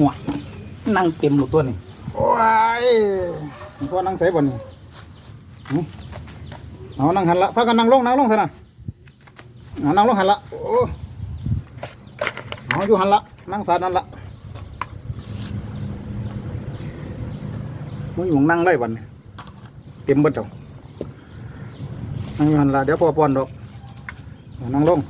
หัวนั่งเต็มหมดตัวนี่โอ้ยพ่อนั่งใส่บ่นี่เอานั่งหันละพากันนั่งลงนั่งลงซะนะเอานั่งลงหันละโอ้เอาอยู่หันละนั่งสาดนั่นละมึงอยู่นั่งได้บ่นี่เต็มเบิดเจ้านั่งอยู่หันละเดี๋ยวพ่อป้อนดอกนั่งลง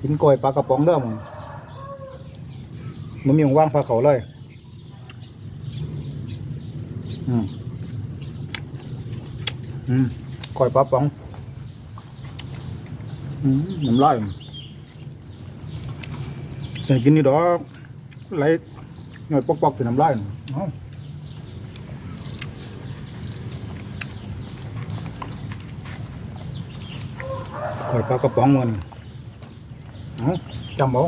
กินกล้อยปลากระป๋องเด้อมึงมันมีของว่างปลาเขาเลย อืมอืมกล้อยปลาป๋อง อืมน้ำลายใส่กินนี่ดอกไหลหน่อยปอกๆเป็นน้ำลายน่ะเอ้ากล้อยปลากระป๋องมัน จำเอา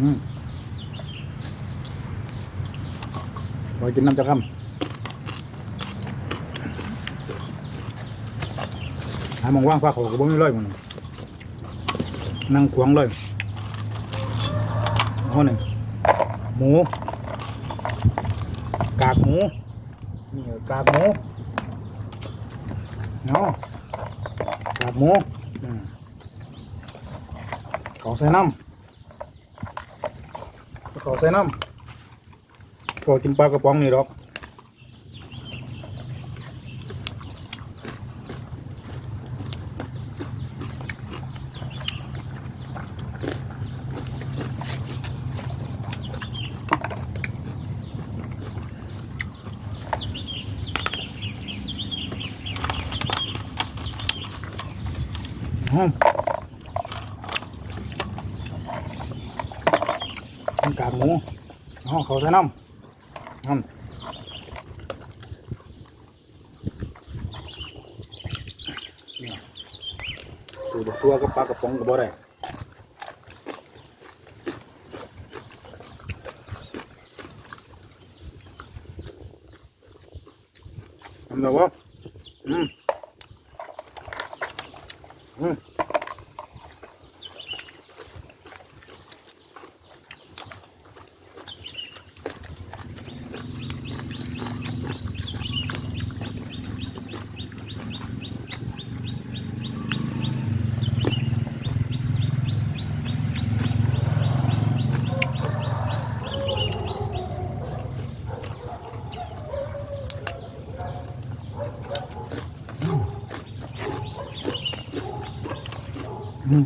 อืมไว้กินน้ำจะคำหามองว่างฟ้าเขาก็บ่มีเลยมันนั่งขวางเลยเอาหนึ่งหมู กากหมูนี่กากหมูเนาะกากหมู เขาใส่น้ำเขาใส่น้ำพอกินปลากระป๋องนี่ดอกอืมกินกากหมู เอาเขาใส่น้ำน้ำนี่สูตรตัวกับปลากระป๋องกับบ่ได้ทำได้วะอืมอืม อืม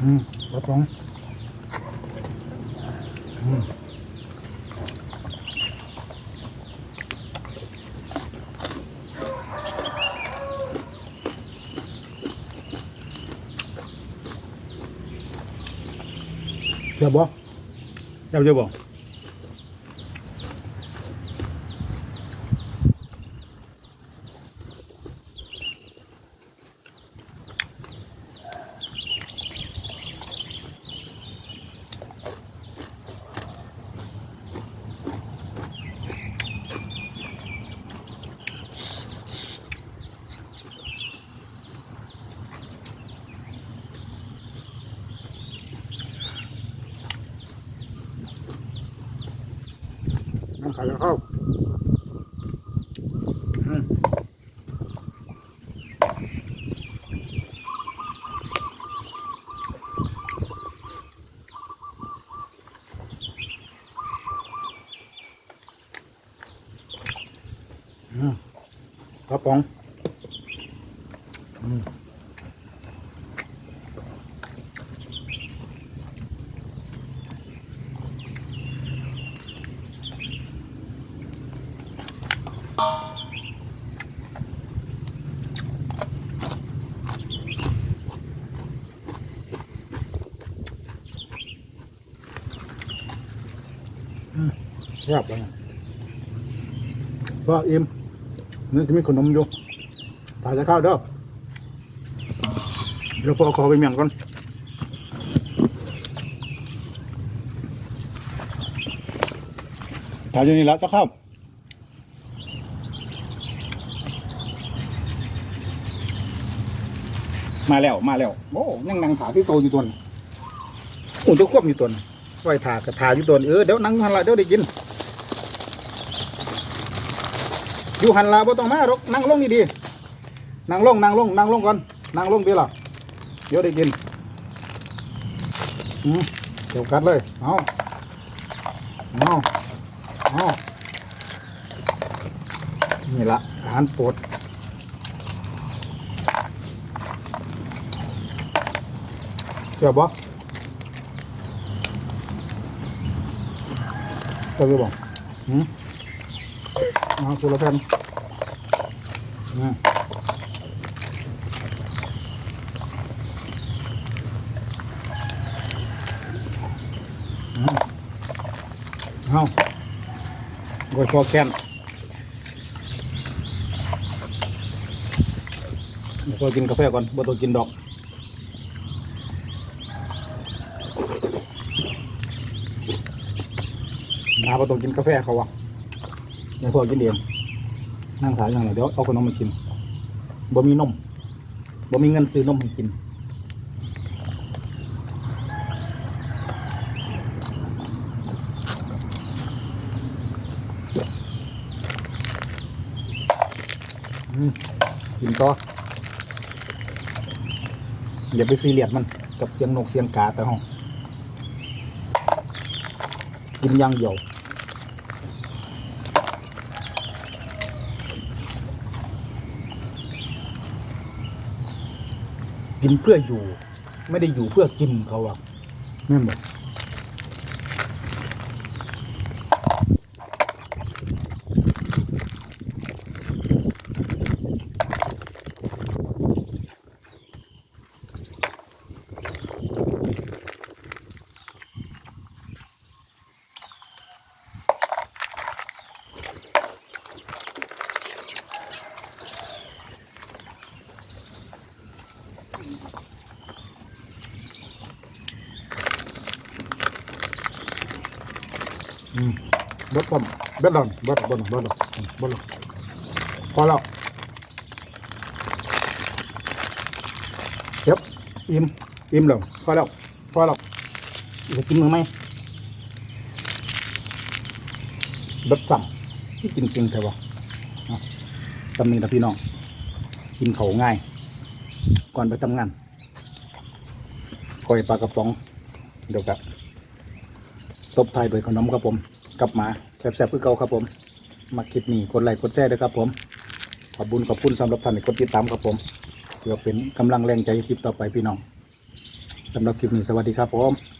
อืมรับรองอืม เจ็บบ่เจ็บเจ็บบ่ น้ำขายจะเข้าอืมอืมกระป๋องอืม แซ่บเลยก็อิ่มนี่จะมีขนมอยู่ถ่ายจะข้าวเด้อเดี๋ยวพอเอาขอไปเมียงก่อนถ่ายอยู่นี่แล้วจะเข้ามาแล้ว มาแล้ว โอ้ นั่งนั่งถาที่โตอยู่ตัวนี้โอ้เจ้าควบอยู่ตัวนี้ ไว้ถากระถาอยู่ตัวเออเดี๋ยวนั่งหันละเดี๋ยวได้กิน อยู่หันละบ่ต้องมาหรอกนั่งลงนี่ดีนั่งลงนั่งลงนั่งลงก่อนนั่งลงดีล่ะเดี๋ยวได้กินอืมเดี๋ยวกัดเลยเอาเอาเอานี่ละอาหารโปรดเชื่อบ่ เชื่อบ่หืมเอาสุรแพนอืมอืมเอากดคอแคนเดี๋ยวพอกินกาแฟก่อนบ่ต้องกินดอก นาประตูกินกาแฟเขาวะในพวกกินเองนั่งขายอย่างไรเดี๋ยวเอาขนมมากินบ่มีนมบ่มีเงินซื้อนมให้กินกินต่ออย่าไปซีเรียสมันกับเสียงนกเสียงกาแต่ห้องกินอย่างเดียว กินเพื่ออยู่ ไม่ได้อยู่เพื่อกินเขาอะแม่นบอก เบิดความเบิดหลอนเบิดบิดเบิดอืมเบิดหลอนพอแล้วเดี๋ยวอิ่มอิ่มแล้วพอแล้วพอแล้วจะกินมือไหมเบิดซ้ำที่จริงๆแต่ว่าอะซ้ำนี่นะพี่น้อง กินเขาง่าย ก่อนไปทำงานก้อยปลากระป๋องเดี๋ยวกับ ตบท้ายด้วยขนมครับผมกลับมาแซ่บๆคือเก่าครับผม มาคลิปนี้กดไลค์กดแชร์ด้วยครับผม ขอบบุญขอบคุณสำหรับท่านที่กดติดตามครับผมเพื่อเป็นกำลังแรงใจให้คลิปต่อไปพี่น้องสำหรับคลิปนี้สวัสดีครับผม